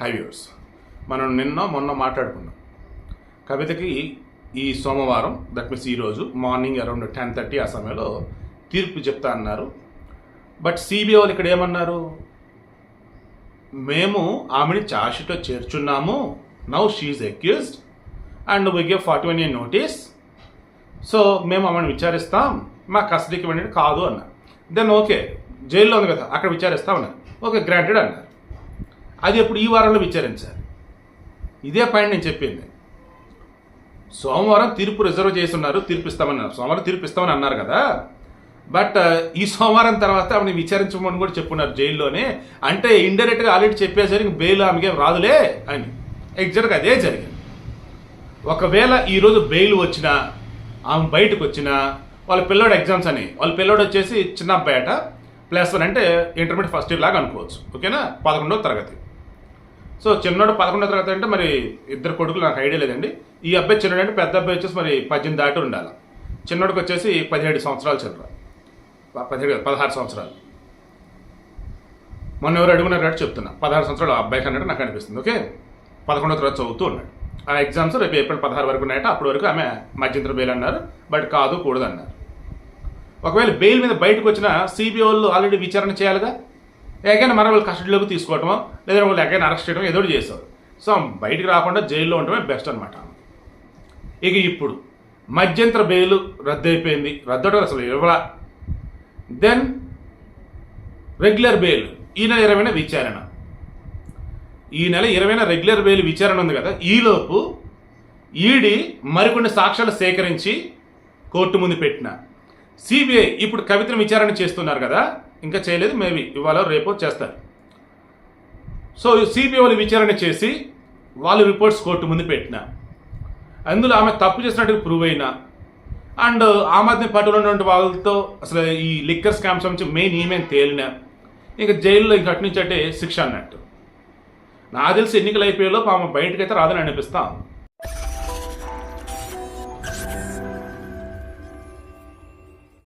హైవ్యూర్స్ మనం నిన్న మొన్న మాట్లాడుకున్నాం. కవితకి ఈ సోమవారం దట్ మీన్స్ ఈరోజు మార్నింగ్ అరౌండ్ టెన్ థర్టీ ఆ సమయంలో తీర్పు చెప్తా అన్నారు. బట్ సిబిఐ వాళ్ళు ఇక్కడ ఏమన్నారు? మేము ఆమెని చార్జ్షీట్లో చేర్చున్నాము. Now she accused and we give forty one year notice so మేము ఆమెను విచారిస్తాం. మా కస్టడీకి వెళ్ళి కాదు అన్నారు. దెన్ ఓకే జైల్లో ఉంది కదా అక్కడ విచారిస్తాం అన్నారు ఓకే గ్రాంటెడ్ అన్నారు. అది ఎప్పుడు ఈ వారంలో విచారించాలి ఇదే పాయింట్ నేను చెప్పింది. సోమవారం తీర్పు రిజర్వ్ చేసి ఉన్నారు తీర్పు ఇస్తామన్నారు సోమవారం తీర్పు ఇస్తామని అన్నారు కదా. బట్ ఈ సోమవారం తర్వాత ఆమెను విచారించమని కూడా చెప్పున్నారు జైల్లోనే. అంటే ఇండైరెక్ట్గా ఆల్రెడీ చెప్పేసరికి బెయిల్ ఆమెకి రాదులే అని. ఎగ్జాక్ట్గా అదే జరిగింది. ఒకవేళ ఈరోజు బెయిల్ వచ్చినా ఆమె బయటకు వచ్చినా వాళ్ళ పిల్లోడు ఎగ్జామ్స్ అని. వాళ్ళ పిల్లోడు వచ్చేసి చిన్న అబ్బాయట ప్లస్ వన్ అంటే ఇంటర్మీడియట్ ఫస్ట్ ఇయర్ లాగా అనుకోవచ్చు. ఓకేనా? పదకొండవ తరగతి. సో చిన్నోడు పదకొండవ తరగతి అంటే మరి ఇద్దరు కొడుకులు నాకు ఐడియా లేదండి. ఈ అబ్బాయి చిన్నోడు అంటే పెద్ద అబ్బాయి వచ్చేసి మరి పద్దెనిమిది దాటి ఉండాలి. చిన్నోడికి వచ్చేసి పదిహేడు సంవత్సరాలు చిల్లర. పదిహేడు పదహారు సంవత్సరాలు. మొన్న ఎవరు అడుగున్నారు చెప్తున్నా. పదహారు సంవత్సరాలు అబ్బాయి కన్నట్టు నాకు అనిపిస్తుంది ఓకే? పదకొండవ తరగతి చదువుతూ ఉన్నాడు. ఆ ఎగ్జామ్స్ రేపు ఏప్రిల్ పదహారు వరకు ఉన్నాయట అప్పటి వరకు ఆమె మధ్యంతర బెయిల్ అన్నారు బట్ కాదు కూడదు అన్నారు. ఒకవేళ బెయిల్ మీద బయటకు వచ్చిన సిబిఐ వాళ్ళు ఆల్రెడీ విచారణ చేయాలిగా? ఎగైన్ మన వాళ్ళు కస్టడీలోకి తీసుకోవటమో లేదా వాళ్ళు ఎగైనా అరెస్ట్ చేయడం ఏదో ఒకటి చేస్తారు సో బయటికి రాకుండా జైల్లో ఉండటమే బెస్ట్ అనమాట ఇక ఇప్పుడు మధ్యంతర బెయిల్ రద్దు అయిపోయింది రద్దు అవడం అసలు ఇవ్వలా. దెన్ రెగ్యులర్ బెయిల్ ఈ నెల ఇరవైన విచారణ. ఈ నెల ఇరవైన రెగ్యులర్ బెయిల్ విచారణ ఉంది కదా ఈలోపు ఈడీ మరికొన్ని సాక్ష్యాలు సేకరించి కోర్టు ముందు పెట్టిన. సిబిఐ ఇప్పుడు కవితను విచారణ చేస్తున్నారు కదా ఇంకా చేయలేదు మేబీ ఇవాళ రేపో చేస్తారు. సో సిబిఐ వాళ్ళు విచారణ చేసి వాళ్ళు రిపోర్ట్స్ కోర్టు ముందు పెట్టిన. అందులో ఆమె తప్పు చేసినట్టుగా ప్రూవ్ అయినా. అండ్ ఆమ్ ఆద్మీ పార్టీలో ఉన్నటువంటి వాళ్ళతో అసలు ఈ లిక్కర్ స్కామ్స్ నుంచి మెయిన్ ఈమె తేలిన. ఇంకా జైల్లో ఇంక అటు నుంచి అంటే శిక్ష అన్నట్టు. నాకు తెలిసి ఎన్నికలు అయిపోయేలోపు ఆమె బయటకైతే రాదని అనిపిస్తా